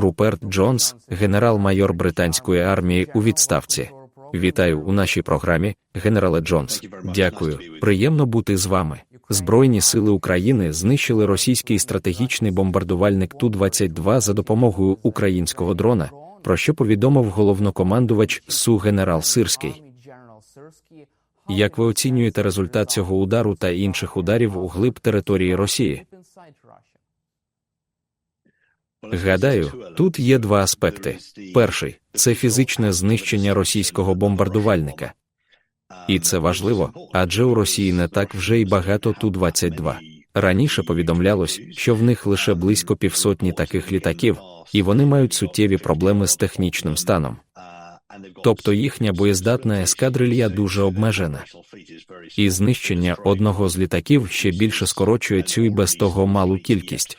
Руперт Джонс, генерал-майор британської армії у відставці. Вітаю у нашій програмі, генерале Джонс. Дякую. Приємно бути з вами. Збройні сили України знищили російський стратегічний бомбардувальник Ту-22 за допомогою українського дрона, про що повідомив головнокомандувач СУ генерал Сирський. Як ви оцінюєте результат цього удару та інших ударів у глиб території Росії? Гадаю, тут є два аспекти. Перший це фізичне знищення російського бомбардувальника. І це важливо, адже у Росії не так вже й багато Ту-22. Раніше повідомлялось, що в них лише близько півсотні таких літаків, і вони мають суттєві проблеми з технічним станом. Тобто їхня боєздатна ескадрилья дуже обмежена. І знищення одного з літаків ще більше скорочує цю і без того малу кількість.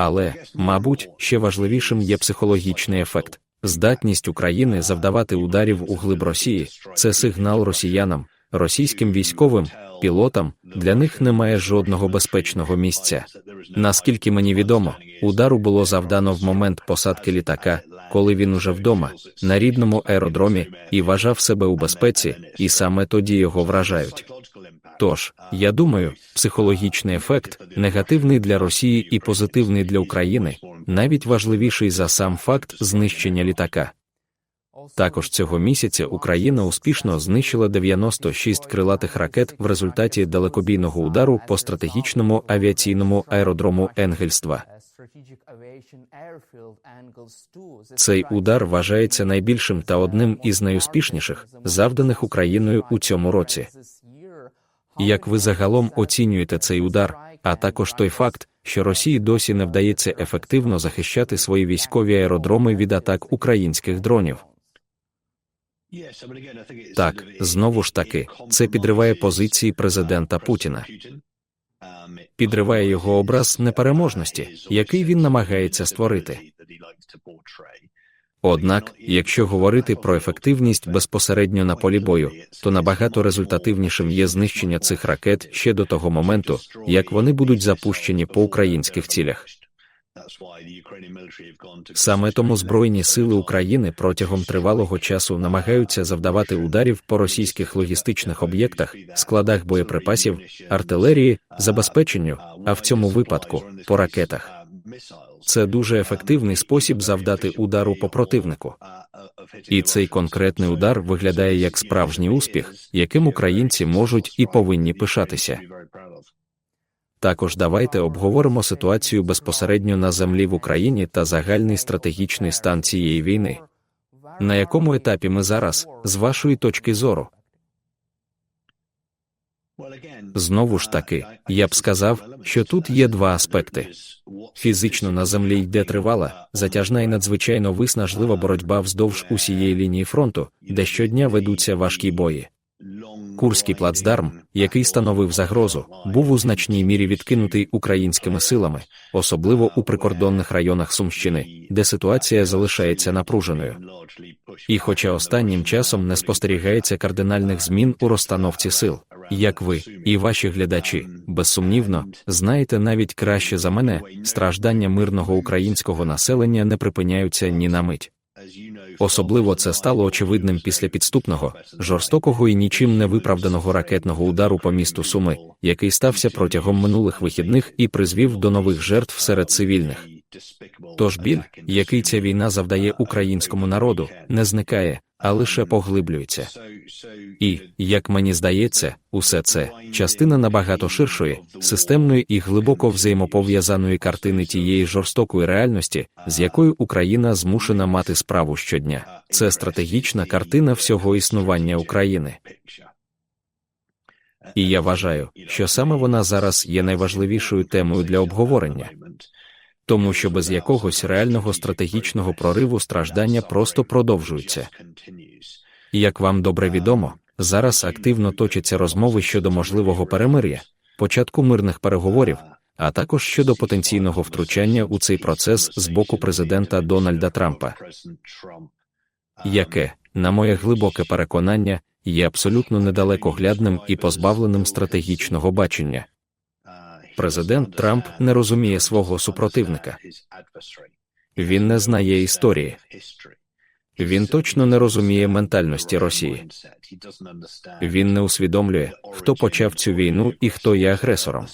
Але, мабуть, ще важливішим є психологічний ефект. Здатність України завдавати ударів у глиб Росії це сигнал росіянам, російським військовим, пілотам. Для них немає жодного безпечного місця. Наскільки мені відомо, удару було завдано в момент посадки літака, коли він уже вдома, на рідному аеродромі, і вважав себе у безпеці, і саме тоді його вражають. Тож, я думаю, психологічний ефект негативний для Росії і позитивний для України, навіть важливіший за сам факт знищення літака. Також цього місяця Україна успішно знищила 96 крилатих ракет в результаті далекобійного удару по стратегічному авіаційному аеродрому Енгельства. Цей удар вважається найбільшим та одним із найуспішніших, завданих Україною у цьому році. Як ви загалом оцінюєте цей удар, а також той факт, що Росії досі не вдається ефективно захищати свої військові аеродроми від атак українських дронів? Так, знову ж таки, це підриває позиції президента Путіна, підриває його образ непереможності, який він намагається створити. Однак, якщо говорити про ефективність безпосередньо на полі бою, то набагато результативнішим є знищення цих ракет ще до того моменту, як вони будуть запущені по українських цілях. Саме тому Збройні сили України протягом тривалого часу намагаються завдавати ударів по російських логістичних об'єктах, складах боєприпасів, артилерії, забезпеченню, а в цьому випадку по ракетах. Це дуже ефективний спосіб завдати удару по противнику. І цей конкретний удар виглядає як справжній успіх, яким українці можуть і повинні пишатися. Також давайте обговоримо ситуацію безпосередньо на землі в Україні та загальний стратегічний стан цієї війни. На якому етапі ми зараз, з вашої точки зору? Знову ж таки, я б сказав, що тут є два аспекти. Фізично на землі йде тривала, затяжна і надзвичайно виснажлива боротьба вздовж усієї лінії фронту, де щодня ведуться важкі бої. Курський плацдарм, який становив загрозу, був у значній мірі відкинутий українськими силами, особливо у прикордонних районах Сумщини, де ситуація залишається напруженою. І, хоча останнім часом не спостерігається кардинальних змін у розстановці сил, як ви і ваші глядачі, безсумнівно, знаєте навіть краще за мене, страждання мирного українського населення не припиняються ні на мить. Особливо це стало очевидним після підступного, жорстокого і нічим не виправданого ракетного удару по місту Суми, який стався протягом минулих вихідних і призвів до нових жертв серед цивільних. Тож біль, який ця війна завдає українському народу, не зникає, а лише поглиблюється. І, як мені здається, усе це частина набагато ширшої, системної і глибоко взаємопов'язаної картини тієї жорстокої реальності, з якою Україна змушена мати справу щодня. Це стратегічна картина всього існування України. І я вважаю, що саме вона зараз є найважливішою темою для обговорення тому що без якогось реального стратегічного прориву страждання просто продовжуються. Як вам добре відомо, зараз активно точаться розмови щодо можливого перемир'я, початку мирних переговорів, а також щодо потенційного втручання у цей процес з боку президента Дональда Трампа, яке, на моє глибоке переконання, є абсолютно недалекоглядним і позбавленим стратегічного бачення. Президент Трамп не розуміє свого супротивника. Він не знає історії. Він точно не розуміє ментальності Росії. Він не усвідомлює, хто почав цю війну і хто є агресором.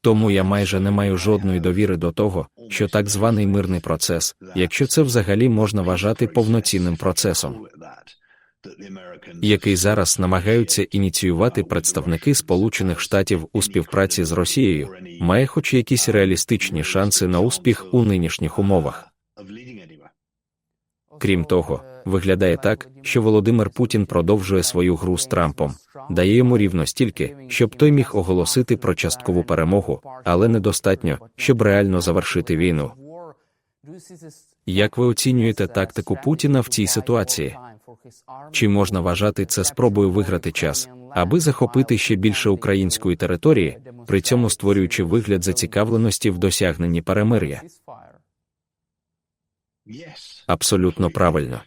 Тому я майже не маю жодної довіри до того, що так званий мирний процес, якщо це взагалі можна вважати повноцінним процесом, який зараз намагаються ініціювати представники Сполучених Штатів у співпраці з Росією, має хоч якісь реалістичні шанси на успіх у нинішніх умовах. Крім того, виглядає так, що Володимир Путін продовжує свою гру з Трампом, дає йому рівно стільки, щоб той міг оголосити про часткову перемогу, але недостатньо, щоб реально завершити війну. Як ви оцінюєте тактику Путіна в цій ситуації? Чи можна вважати це спробою виграти час, аби захопити ще більше української території, при цьому створюючи вигляд зацікавленості в досягненні перемир'я? Абсолютно правильно.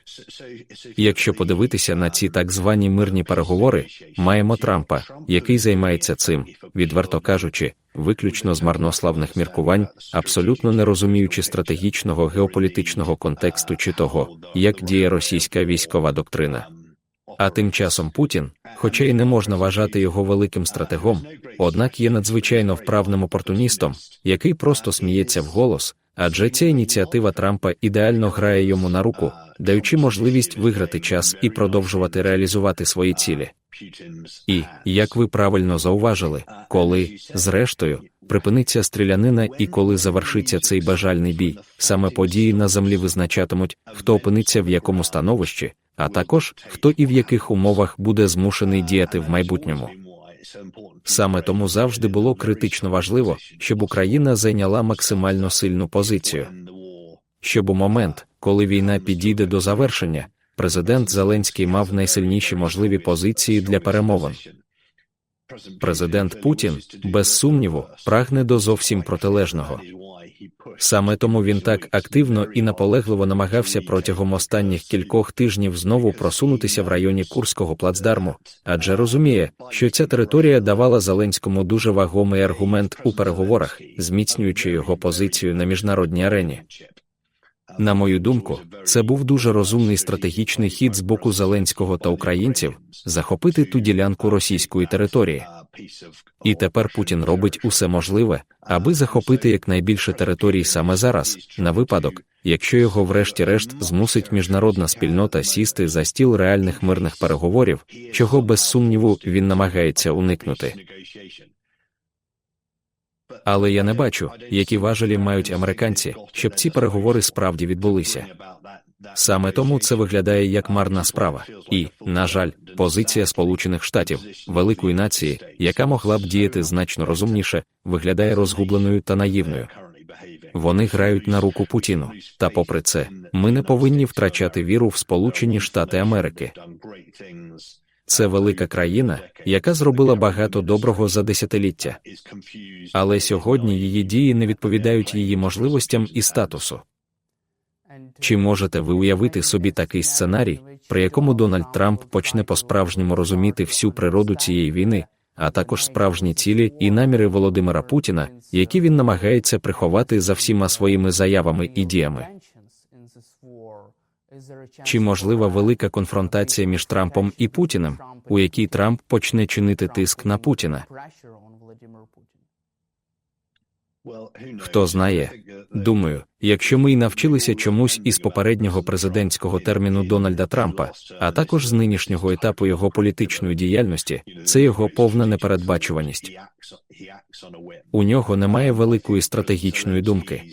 Якщо подивитися на ці так звані мирні переговори, маємо Трампа, який займається цим, відверто кажучи, виключно з марнославних міркувань, абсолютно не розуміючи стратегічного геополітичного контексту чи того, як діє російська військова доктрина. А тим часом Путін, хоча й не можна вважати його великим стратегом, однак є надзвичайно вправним опортуністом, який просто сміється вголос, адже ця ініціатива Трампа ідеально грає йому на руку, даючи можливість виграти час і продовжувати реалізувати свої цілі. І, як ви правильно зауважили, коли, зрештою, припиниться стрілянина і коли завершиться цей бажальний бій, саме події на землі визначатимуть, хто опиниться в якому становищі, а також хто і в яких умовах буде змушений діяти в майбутньому. Саме тому завжди було критично важливо, щоб Україна зайняла максимально сильну позицію. Щоб у момент, коли війна підійде до завершення, президент Зеленський мав найсильніші можливі позиції для перемовин. Президент Путін, без сумніву, прагне до зовсім протилежного. Саме тому він так активно і наполегливо намагався протягом останніх кількох тижнів знову просунутися в районі Курського плацдарму, адже розуміє, що ця територія давала Зеленському дуже вагомий аргумент у переговорах, зміцнюючи його позицію на міжнародній арені. На мою думку, це був дуже розумний стратегічний хід з боку Зеленського та українців захопити ту ділянку російської території. І тепер Путін робить усе можливе, аби захопити якнайбільше територій саме зараз, на випадок, якщо його, врешті-решт, змусить міжнародна спільнота сісти за стіл реальних мирних переговорів, чого без сумніву він намагається уникнути. Але я не бачу, які важелі мають американці, щоб ці переговори справді відбулися. Саме тому це виглядає як марна справа, і, на жаль, позиція Сполучених Штатів, великої нації, яка могла б діяти значно розумніше, виглядає розгубленою та наївною. Вони грають на руку Путіну. Та, попри це, ми не повинні втрачати віру в Сполучені Штати Америки. Це велика країна, яка зробила багато доброго за десятиліття. Але сьогодні її дії не відповідають її можливостям і статусу. Чи можете ви уявити собі такий сценарій, при якому Дональд Трамп почне по-справжньому розуміти всю природу цієї війни, а також справжні цілі і наміри Володимира Путіна, які він намагається приховати за всіма своїми заявами і діями? Чи можлива велика конфронтація між Трампом і Путіним, у якій Трамп почне чинити тиск на Путіна? Хто знає, думаю, якщо ми й навчилися чомусь із попереднього президентського терміну Дональда Трампа, а також з нинішнього етапу його політичної діяльності, це його повна непередбачуваність. У нього немає великої стратегічної думки.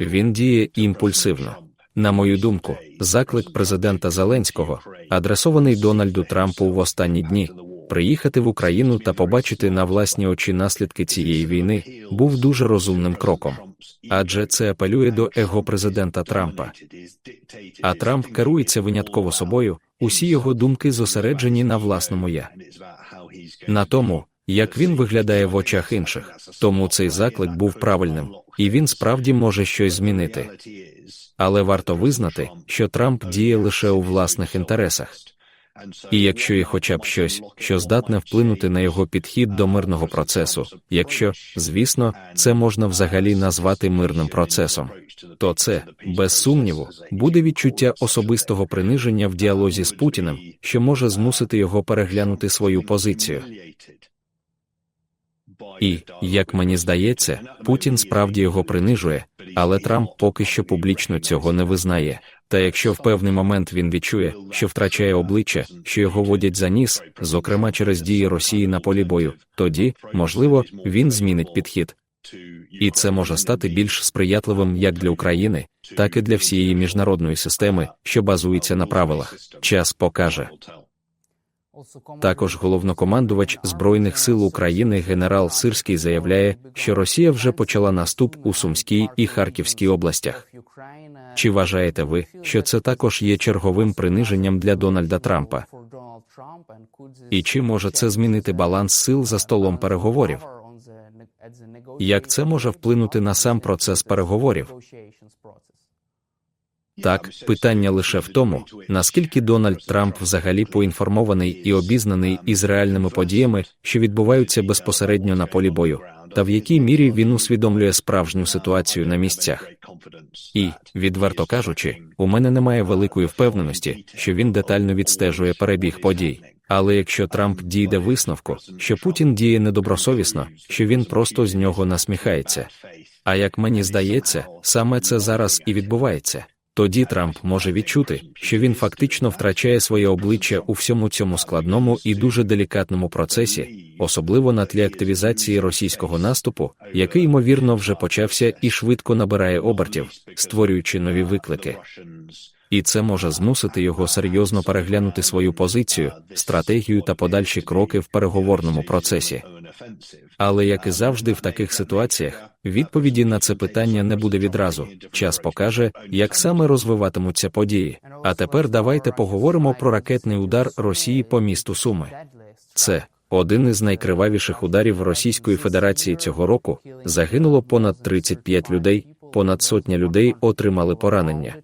Він діє імпульсивно. На мою думку, заклик президента Зеленського, адресований Дональду Трампу в останні дні, приїхати в Україну та побачити на власні очі наслідки цієї війни, був дуже розумним кроком. Адже це апелює до его президента Трампа. А Трамп керується винятково собою, усі його думки зосереджені на власному я. На тому, як він виглядає в очах інших. Тому цей заклик був правильним, і він справді може щось змінити. Але варто визнати, що Трамп діє лише у власних інтересах. І якщо є хоча б щось, що здатне вплинути на його підхід до мирного процесу, якщо, звісно, це можна взагалі назвати мирним процесом. то це, без сумніву, буде відчуття особистого приниження в діалозі з Путіним, що може змусити його переглянути свою позицію. І, як мені здається, Путін справді його принижує, але Трамп поки що публічно цього не визнає. Та якщо в певний момент він відчує, що втрачає обличчя, що його водять за ніс, зокрема через дії Росії на полі бою, тоді, можливо, він змінить підхід. І це може стати більш сприятливим як для України, так і для всієї міжнародної системи, що базується на правилах. Час покаже. Також головнокомандувач Збройних сил України генерал Сирський заявляє, що Росія вже почала наступ у Сумській і Харківській областях. Чи вважаєте ви, що це також є черговим приниженням для Дональда Трампа? І чи може це змінити баланс сил за столом переговорів? Як це може вплинути на сам процес переговорів? Так, питання лише в тому, наскільки Дональд Трамп взагалі поінформований і обізнаний із реальними подіями, що відбуваються безпосередньо на полі бою, та в якій мірі він усвідомлює справжню ситуацію на місцях. І, відверто кажучи, у мене немає великої впевненості, що він детально відстежує перебіг подій. Але якщо Трамп дійде висновку, що Путін діє недобросовісно, що він просто з нього насміхається. А як мені здається, саме це зараз і відбувається. Тоді Трамп може відчути, що він фактично втрачає своє обличчя у всьому цьому складному і дуже делікатному процесі, особливо на тлі активізації російського наступу, який ймовірно вже почався і швидко набирає обертів, створюючи нові виклики. І це може змусити його серйозно переглянути свою позицію, стратегію та подальші кроки в переговорному процесі. Але як і завжди, в таких ситуаціях відповіді на це питання не буде відразу. Час покаже, як саме розвиватимуться події. А тепер давайте поговоримо про ракетний удар Росії по місту Суми. Це один із найкривавіших ударів Російської Федерації цього року. Загинуло понад 35 людей, понад сотня людей отримали поранення.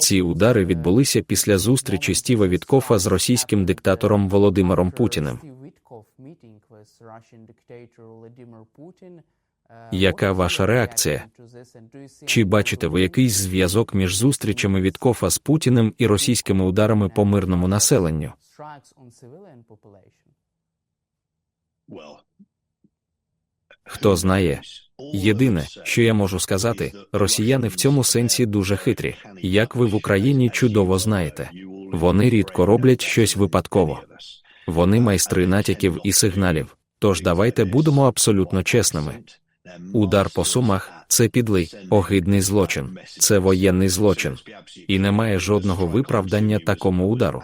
Ці удари відбулися після зустрічі Стіва Віткофа з російським диктатором Володимиром Путіним. Яка ваша реакція? Чи бачите ви якийсь зв'язок між зустрічами Віткофа з Путіним і російськими ударами по мирному населенню? Хто знає? Єдине, що я можу сказати, росіяни в цьому сенсі дуже хитрі, як ви в Україні чудово знаєте. Вони рідко роблять щось випадково. Вони майстри натяків і сигналів. Тож давайте будемо абсолютно чесними. Удар по сумах це підлий, огидний злочин, це воєнний злочин, і немає жодного виправдання такому удару.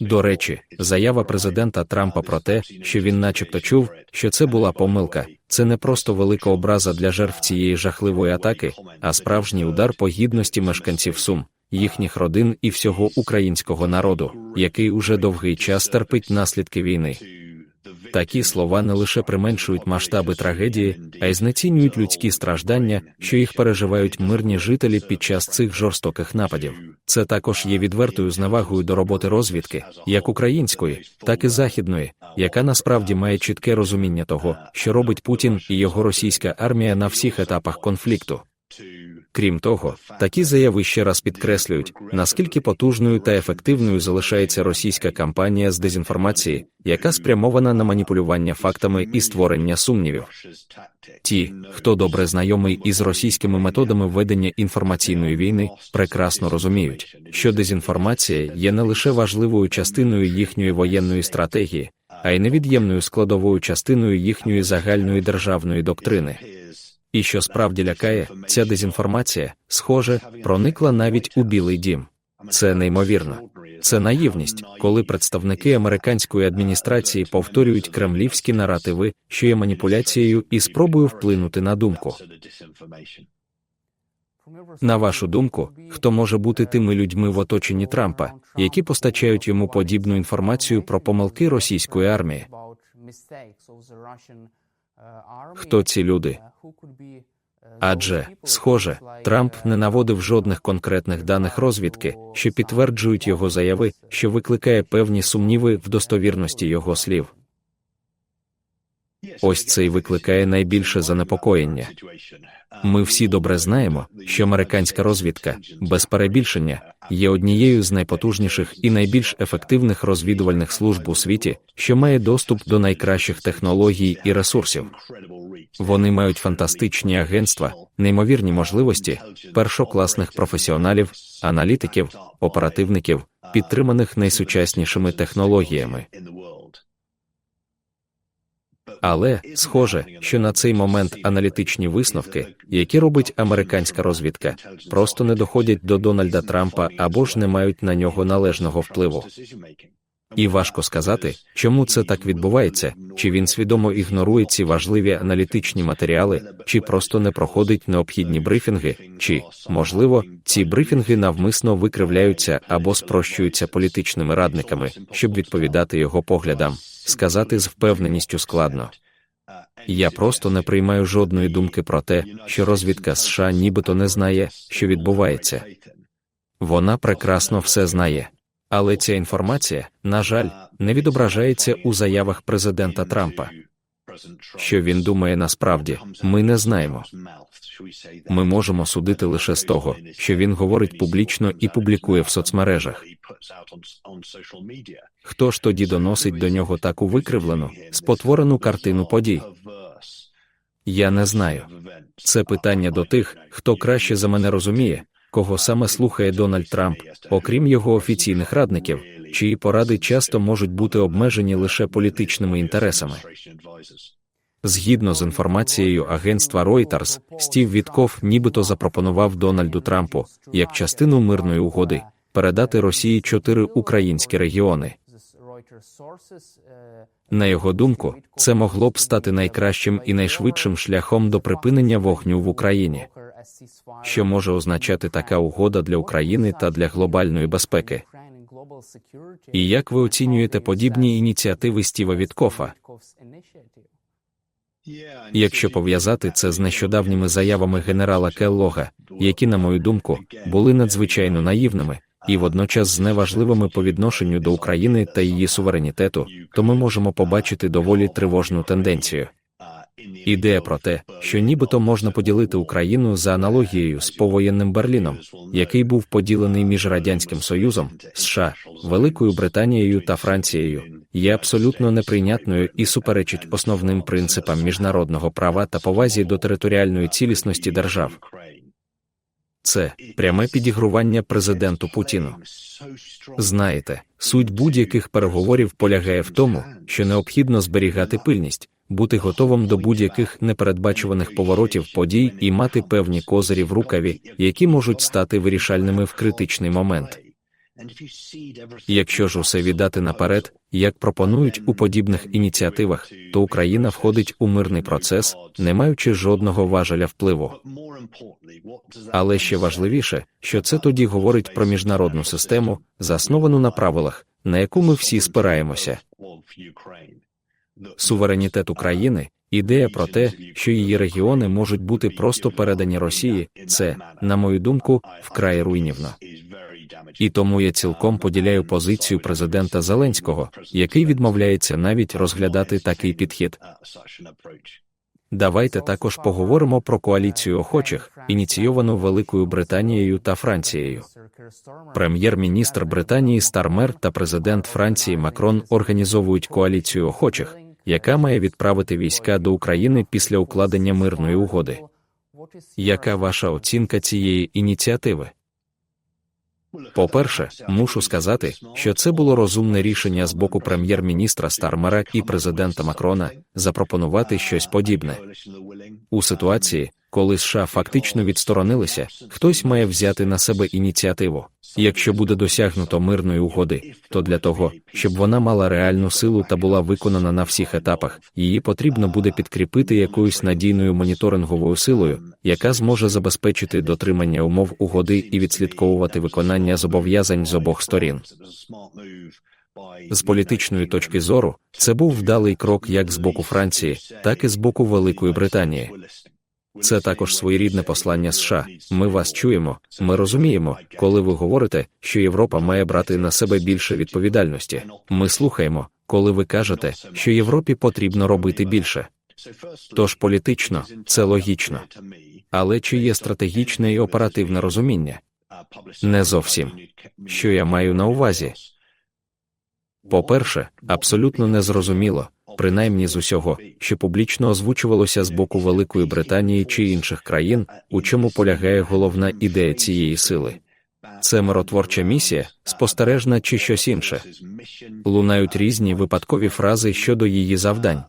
До речі, заява президента Трампа про те, що він, начебто, чув, що це була помилка. Це не просто велика образа для жертв цієї жахливої атаки, а справжній удар по гідності мешканців Сум, їхніх родин і всього українського народу, який уже довгий час терпить наслідки війни. Такі слова не лише применшують масштаби трагедії, а й знецінюють людські страждання, що їх переживають мирні жителі під час цих жорстоких нападів. Це також є відвертою зневагою до роботи розвідки, як української, так і західної, яка насправді має чітке розуміння того, що робить Путін і його російська армія на всіх етапах конфлікту. Крім того, такі заяви ще раз підкреслюють, наскільки потужною та ефективною залишається російська кампанія з дезінформації, яка спрямована на маніпулювання фактами і створення сумнівів. Ті, хто добре знайомий із російськими методами ведення інформаційної війни, прекрасно розуміють, що дезінформація є не лише важливою частиною їхньої воєнної стратегії, а й невід'ємною складовою частиною їхньої загальної державної доктрини. І що справді лякає, ця дезінформація, схоже, проникла навіть у Білий дім. Це неймовірно. Це наївність, коли представники американської адміністрації повторюють кремлівські наративи, що є маніпуляцією і спробою вплинути на думку. На вашу думку, хто може бути тими людьми в оточенні Трампа, які постачають йому подібну інформацію про помилки російської армії? Хто ці люди? Адже, схоже, Трамп не наводив жодних конкретних даних розвідки, що підтверджують його заяви, що викликає певні сумніви в достовірності його слів. Ось це й викликає найбільше занепокоєння. Ми всі добре знаємо, що американська розвідка без перебільшення є однією з найпотужніших і найбільш ефективних розвідувальних служб у світі, що має доступ до найкращих технологій і ресурсів. Вони мають фантастичні агентства, неймовірні можливості, першокласних професіоналів, аналітиків, оперативників, підтриманих найсучаснішими технологіями. Але схоже, що на цей момент аналітичні висновки, які робить американська розвідка, просто не доходять до Дональда Трампа або ж не мають на нього належного впливу. І важко сказати, чому це так відбувається, чи він свідомо ігнорує ці важливі аналітичні матеріали, чи просто не проходить необхідні брифінги, чи, можливо, ці брифінги навмисно викривляються або спрощуються політичними радниками, щоб відповідати його поглядам, сказати з впевненістю складно. Я просто не приймаю жодної думки про те, що розвідка США нібито не знає, що відбувається. Вона прекрасно все знає. Але ця інформація, на жаль, не відображається у заявах президента Трампа. Що він думає насправді, ми не знаємо. Ми можемо судити лише з того, що він говорить публічно і публікує в соцмережах. Хто ж тоді доносить до нього таку викривлену, спотворену картину подій? Я не знаю. Це питання до тих, хто краще за мене розуміє, кого саме слухає Дональд Трамп, окрім його офіційних радників, чиї поради часто можуть бути обмежені лише політичними інтересами. Згідно з інформацією агентства Reuters, Стів Вітков нібито запропонував Дональду Трампу як частину мирної угоди передати Росії чотири українські регіони. На його думку, це могло б стати найкращим і найшвидшим шляхом до припинення вогню в Україні. Що може означати така угода для України та для глобальної безпеки? І як ви оцінюєте подібні ініціативи Стіва Віткофа? Якщо пов'язати це з нещодавніми заявами генерала Келлога, які, на мою думку, були надзвичайно наївними і водночас зневажливими по відношенню до України та її суверенітету, то ми можемо побачити доволі тривожну тенденцію. Ідея про те, що нібито можна поділити Україну за аналогією з повоєнним Берліном, який був поділений між Радянським Союзом, США, Великою Британією та Францією, є абсолютно неприйнятною і суперечить основним принципам міжнародного права та повазі до територіальної цілісності держав. Це пряме підігрування президенту Путіну. Знаєте, суть будь-яких переговорів полягає в тому, що необхідно зберігати пильність, бути готовим до будь-яких непередбачуваних поворотів подій і мати певні козирі в рукаві, які можуть стати вирішальними в критичний момент. Якщо ж усе віддати наперед, як пропонують у подібних ініціативах, то Україна входить у мирний процес, не маючи жодного важеля впливу. Але ще важливіше, що це тоді говорить про міжнародну систему, засновану на правилах, на яку ми всі спираємося. Суверенітет України, ідея про те, що її регіони можуть бути просто передані Росії, це, на мою думку, вкрай руйнівно. І тому я цілком поділяю позицію президента Зеленського, який відмовляється навіть розглядати такий підхід. Давайте також поговоримо про коаліцію охочих, ініційовану Великою Британією та Францією. Прем'єр-міністр Британії Стармер та президент Франції Макрон організовують коаліцію охочих, яка має відправити війська до України після укладення мирної угоди. Яка ваша оцінка цієї ініціативи? По-перше, мушу сказати, що це було розумне рішення з боку прем'єр-міністра Стармера і президента Макрона запропонувати щось подібне. У ситуації, коли США фактично відсторонилися, хтось має взяти на себе ініціативу. Якщо буде досягнуто мирної угоди, то для того, щоб вона мала реальну силу та була виконана на всіх етапах, її потрібно буде підкріпити якоюсь надійною моніторинговою силою, яка зможе забезпечити дотримання умов угоди і відслідковувати виконання зобов'язань з обох сторін. З політичної точки зору, це був вдалий крок як з боку Франції, так і з боку Великої Британії. Це також своєрідне послання США. Ми вас чуємо, ми розуміємо, коли ви говорите, що Європа має брати на себе більше відповідальності. Ми слухаємо, коли ви кажете, що Європі потрібно робити більше. Тож політично це логічно. Але чи є стратегічне і оперативне розуміння? Не зовсім. Що я маю на увазі? По-перше, абсолютно незрозуміло, принаймні з усього, що публічно озвучувалося з боку Великої Британії чи інших країн, у чому полягає головна ідея цієї сили. Це миротворча місія, спостережна чи щось інше. Лунають різні випадкові фрази щодо її завдань.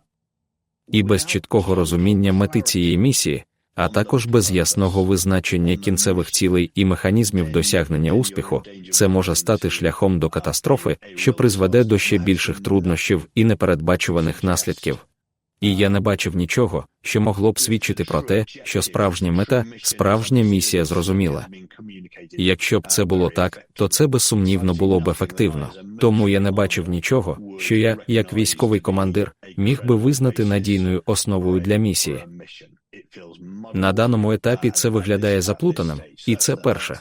І без чіткого розуміння мети цієї місії, а також без ясного визначення кінцевих цілей і механізмів досягнення успіху, це може стати шляхом до катастрофи, що призведе до ще більших труднощів і непередбачуваних наслідків. І я не бачив нічого, що могло б свідчити про те, що справжня мета, справжня місія зрозуміла. І якщо б це було так, то це безсумнівно було б ефективно. Тому я не бачив нічого, що я, як військовий командир, міг би визнати надійною основою для місії. На даному етапі це виглядає заплутаним, і це перше.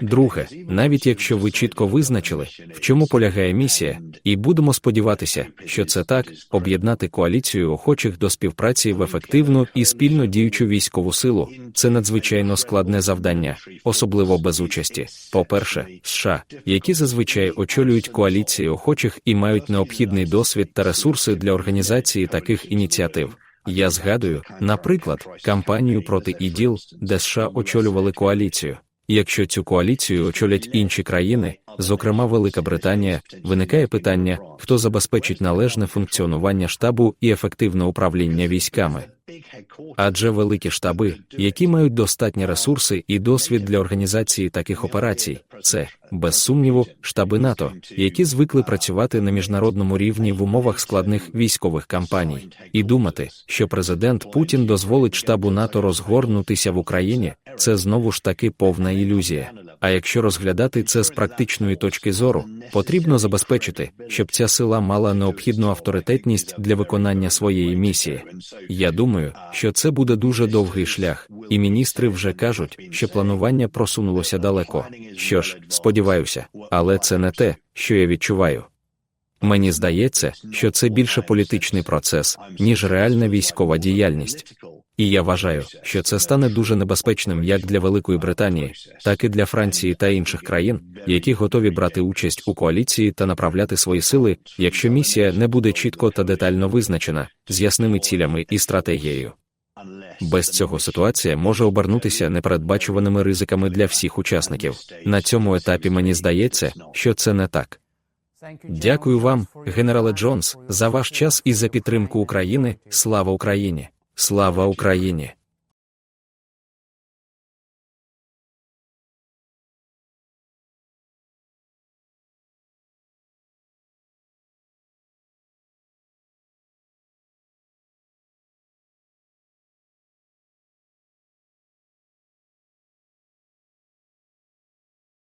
Друге, навіть якщо ви чітко визначили, в чому полягає місія, і будемо сподіватися, що це так, об'єднати коаліцію охочих до співпраці в ефективну і спільно діючу військову силу це надзвичайно складне завдання, особливо без участі. По-перше, США, які зазвичай очолюють коаліції охочих і мають необхідний досвід та ресурси для організації таких ініціатив. Я згадую, наприклад, кампанію проти іділ, де США очолювали коаліцію. Якщо цю коаліцію очолять інші країни, зокрема Велика Британія, виникає питання, хто забезпечить належне функціонування штабу і ефективне управління військами. Адже великі штаби, які мають достатні ресурси і досвід для організації таких операцій, це без сумніву штаби НАТО, які звикли працювати на міжнародному рівні в умовах складних військових кампаній, і думати, що президент Путін дозволить штабу НАТО розгорнутися в Україні, це знову ж таки повна ілюзія. А якщо розглядати це з практичної точки зору, потрібно забезпечити, щоб ця сила мала необхідну авторитетність для виконання своєї місії. Я думаю, що це буде дуже довгий шлях, і міністри вже кажуть, що планування просунулося далеко. Що ж, сподіваюся, але це не те, що я відчуваю. Мені здається, що це більше політичний процес, ніж реальна військова діяльність. І я вважаю, що це стане дуже небезпечним як для Великої Британії, так і для Франції та інших країн, які готові брати участь у коаліції та направляти свої сили, якщо місія не буде чітко та детально визначена з ясними цілями і стратегією. Без цього ситуація може обернутися непередбачуваними ризиками для всіх учасників. На цьому етапі мені здається, що це не так. Дякую вам, генерале Джонс, за ваш час і за підтримку України. Слава Україні! Слава Україні!